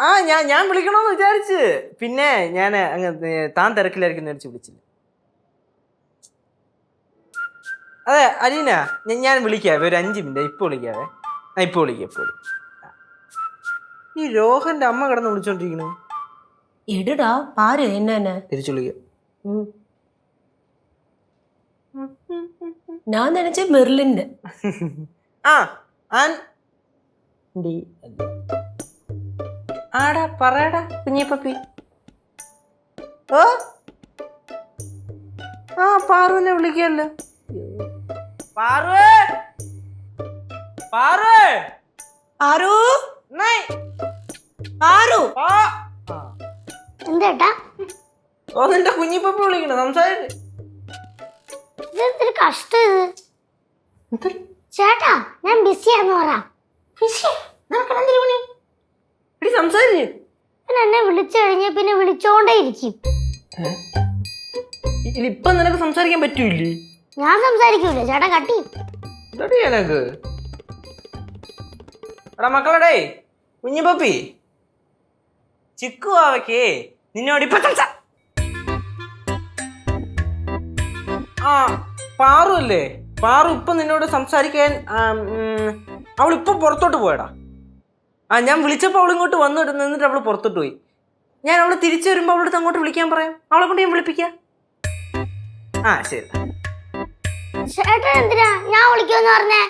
ആ ഞാൻ ഞാൻ വിളിക്കണമെന്ന് വിചാരിച്ച്. പിന്നെ ഞാൻ അങ്ങ് താൻ തിരക്കിലായിരിക്കും വിചാരിച്ച് വിളിച്ചില്ല. അതെ അലീന ഞാൻ വിളിക്കാവേ. ഒരു അഞ്ച് മിനിറ്റ്. ഇപ്പോൾ വിളിക്കാവേ. ആ ഇപ്പോൾ വിളിക്കാം ഇപ്പോൾ ഈ രോഹന്റെ അമ്മ കിടന്ന് വിളിച്ചോണ്ടിരിക്കണു. എടുടാ പാര് എന്നെ തിരിച്ചു വിളിക്കാം. ഞാൻ നനച്ച മെറിലിന്റെ. ആ ആൻ. ഡി. ആടാ പറയടാ കുഞ്ഞിപ്പപ്പി. ഓ? ആ പാറുവിനെ വിളിക്കല്ലോ. ആരു? ആരു? ഓ കുഞ്ഞിപ്പപ്പി ചേട്ടാ ഞാൻ ബിസിയാന്ന് പറ. ബിസിയാ? നിനക്കെന്തൊരു പണി? എടി സംസാരിച്ചു എന്നെ വിളിച്ചു കഴിഞ്ഞാൽ പിന്നെ വിളിച്ചോണ്ടേ ഇരിക്കും. ഇപ്പൊ നിനക്ക് സംസാരിക്കാൻ പറ്റൂല്ലേ? ഞാൻ സംസാരിക്കൂല ചേട്ടാ കട്ടി. എനക്ക്. എടാ മക്കളടേ കുഞ്ഞിപ്പപ്പി ചിക്കു ആവയ്ക്ക് നിന്നോട് ഇപ്പൊ സംസാ ആ പാറു അല്ലേ? പാറു ഇപ്പൊ നിന്നോട് സംസാരിക്കാൻ അവൾ ഇപ്പൊ പുറത്തോട്ട് പോയടാ. ആ ഞാൻ വിളിച്ചപ്പോ അവൾ ഇങ്ങോട്ട് വന്നു നിന്നിട്ട് അവള് പുറത്തോട്ട് പോയി ഞാൻ അവള് തിരിച്ചു വരുമ്പോ അവളടുത്ത് അങ്ങോട്ട് വിളിക്കാൻ പറയാം അവളെ കൊണ്ട് ഞാൻ വിളിപ്പിക്കാം ആ ശരി ചേട്ടൻ എന്തിനാ ഞാൻ വിളിക്കുമെന്ന് പറഞ്ഞേ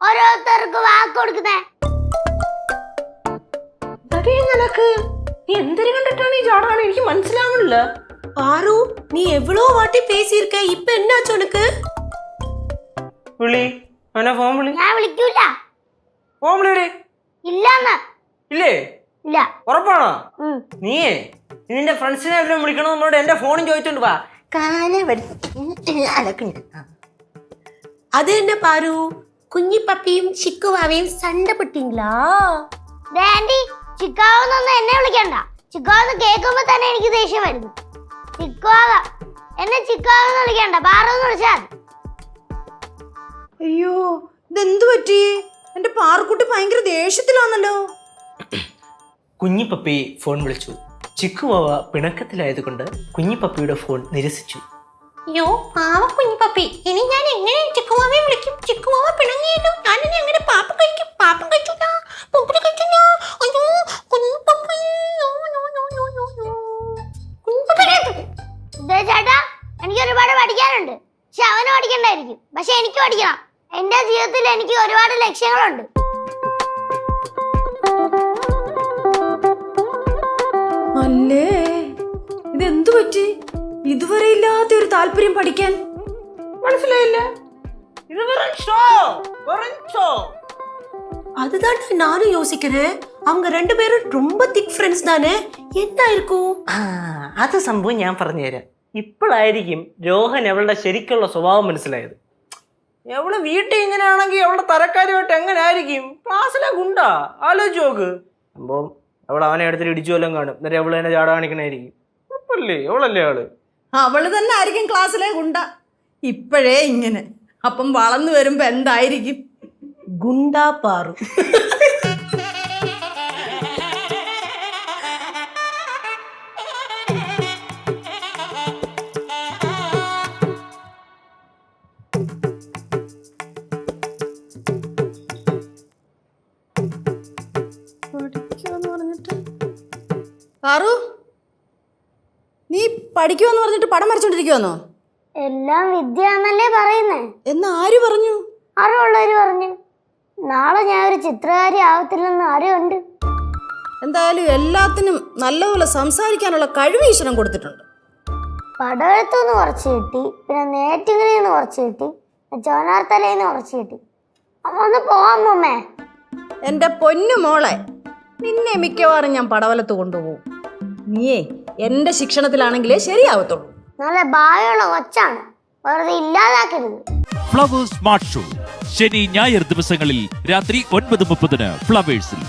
ഓരോരുത്തർക്ക് വാക്ക് കൊടുക്കുന്നേ ഇതടി നിനക്ക് നീ എന്തിനു കണ്ടിട്ടാണ് ഈ ചാടാണ് എനിക്ക് മനസ്സിലാവണില്ല ஆரு நீ எவ்வளோ வாட்டி பேசியிருக்க இப்ப என்னாச்சு உனக்கு വിളി അവനെ ഫോൺ വിളി ഞാൻ വിളിക്കൂല ഫോൺ വിളിയടേ ഇല്ലെന്ന്. ഇല്ലേ? ഇല്ല. ഉറപ്പാണോ? നീയേ നിന്റെ ഫ്രണ്ട്സിനെ എല്ലാം വിളിക്കണം നമ്മളോട് എന്റെ ഫോണും ചോദിച്ചോണ്ട് വാ. കാല അലക്കുണ്ട് അത് തന്നെ പാരു കുഞ്ഞിപ്പപ്പിയും ചിക്കുവാവയും സണ്ട പെട്ടിങ്ങളാ ഡാൻഡി ചിക്കാവെന്നൊന്നും എന്നെ വിളിക്കണ്ട. ചിക്കാവെന്ന് കേൾക്കുമ്പോ തന്നെ എനിക്ക് ദേഷ്യം വരുന്നു. ചിക്കാവ എന്നെ ചിക്കാവെന്ന് വിളിക്കണ്ട. പാറന്ന് വിളിച്ചാൽ അയ്യോ ഇതെന്തു പറ്റി? എന്റെ പാറക്കുട്ടി ഭയങ്കര ദേഷ്യത്തിലാണല്ലോ. കുഞ്ഞിപ്പപ്പി ഫോൺ വിളിച്ചു. ചിക്കുവാവ പിണക്കത്തിലായതുകൊണ്ട് കുഞ്ഞിപ്പപ്പിയുടെ ഫോൺ നിരസിച്ചു. അയ്യോ പാവ കുഞ്ഞി പപ്പി ഇനി ഞാൻ എങ്ങനെ ചിക്കുവാവെ വിളിക്കും? ചിക്കുവാവ പിണങ്ങിയല്ലോ. ഞാൻ ഇനി എങ്ങനെ പാപ്പ കഴിക്കും? പാപ്പ കഴിച്ചില്ല പൊപ്പിളി കഴിച്ചില്ല അയ്യോ കുഞ്ഞി പപ്പി യോ, യോ, യോ, യോ, യോ, യോ. കുഞ്ഞി പപ്പി. ദേ ചേട്ടാ എനിക്ക് ഒരുപാട് പഠിക്കാനുണ്ട്. പക്ഷെ അവന് പഠിക്കണ്ടായിരിക്കും. പക്ഷെ എനിക്ക് പഠിക്കണം. എന്റെ ജീവിതത്തിൽ എനിക്ക് ഒരുപാട് ലക്ഷ്യങ്ങളുണ്ട് അല്ലേ ഇതെന്തു പറ്റി ഇതുവരെ ഇല്ലാത്ത ഒരു താല്പര്യം പഠിക്കാൻ മനസ്സിലായില്ല ഇത് വെറും ഷോ വെറും ഷോ அதுதான் நானும் யோசிக்கிறேன் அவங்க ரெண்டு பேரும் ரொம்ப திக் ஃப்ரெண்ட்ஸ் தானே என்ன இருக்கும் ആ അത് സംഭവം ഞാൻ പറഞ്ഞുതരാം ഇപ്പോഴായിരിക്കും രോഹൻ അവളുടെ ശരിക്കുള്ള സ്വഭാവം മനസ്സിലായത് എവൾ വീട്ടിൽ ഇങ്ങനെയാണെങ്കിൽ അവളുടെ തരക്കാരുമായിട്ട് എങ്ങനായിരിക്കും? ക്ലാസ്സിലെ ഗുണ്ടാ. ആലോചിച്ച് നോക്ക്. അപ്പം അവൾ അവനെ എടുത്തിട്ട് ഇടിച്ചു വല്ലതും കാണും. എന്നിട്ട് അവൾ തന്നെ ചാട കാണിക്കണായിരിക്കും. ഉറപ്പല്ലേ? അവളല്ലേ ആൾ? അവൾ തന്നെ ആയിരിക്കും ക്ലാസ്സിലെ ഗുണ്ട. ഇപ്പോഴേ ഇങ്ങനെ. അപ്പം വളർന്നു വരുമ്പോ എന്തായിരിക്കും? ഗുണ്ടാ പാറു. പാറു നീ പഠിക്കുമെന്ന് പറഞ്ഞിട്ട് പടം വരച്ചോണ്ടിരിക്കുവന്നോ? എല്ലാം വിദ്യ എന്നല്ലേ പറയുന്നേ. എന്ന് ആര് പറഞ്ഞു? അറിവുള്ളവര് പറഞ്ഞു. നാളെ ഞാൻ ഒരു ചിത്രകാരി ആവത്തില്ലെന്ന് ആരുണ്ട് എന്തായാലും എല്ലാത്തിനും നല്ലപോലെ സംസാരിക്കാനുള്ള കഴിവ് ഈശ്വരൻ കൊടുത്തിട്ടുണ്ട്. പടവെഴുത്തുനിന്ന് കുറച്ച് കിട്ടി. പിന്നെ നേറ്റുകളിൽ നിന്ന് കുറച്ച് കിട്ടി. ചോനാർത്തലയിൽ നിന്ന് കുറച്ച് കിട്ടി. അപ്പൊ ഒന്ന് പോവാൻ മമ്മേ എന്റെ പൊന്നു മോളെ നിന്നെ മിക്കവാറും ഞാൻ പടവലത്ത് കൊണ്ടുപോകും. നീയേ എന്റെ ശിക്ഷണത്തിലാണെങ്കിലേ ശരിയാവത്തുള്ളൂ. നല്ല ഭാവിയുള്ള കൊച്ചാണ്. വെറുതെ ഇല്ലാതാക്കരുത്. ഫ്ലവേഴ്സ് സ്മാർട്ട് ഷോ ശനി ഞായർ ദിവസങ്ങളിൽ രാത്രി ഒൻപത് മുപ്പതിന് ഫ്ലവേഴ്സിൽ